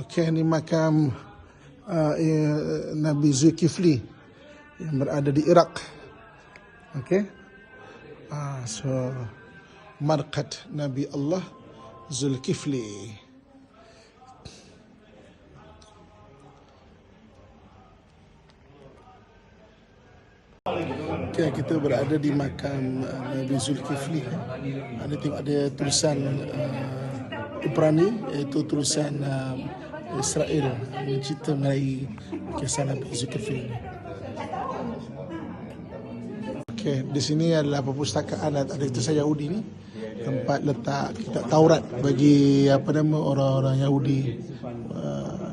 Okey, ini makam uh, eh, Nabi Zulkifli yang berada di Iraq. Okey. Ah, so marqat Nabi Allah Zulkifli. Okay, kita berada di makam uh, Nabi Zulkifli. Ada tengok ada tulisan uh, Ibrani iaitu tulisan uh, Israel mencerita mengenai kisah Nabi Zulkifli. Okey, di sini adalah perpustakaan ada kisah Yahudi ni tempat letak kitab Taurat bagi apa nama orang-orang Yahudi uh,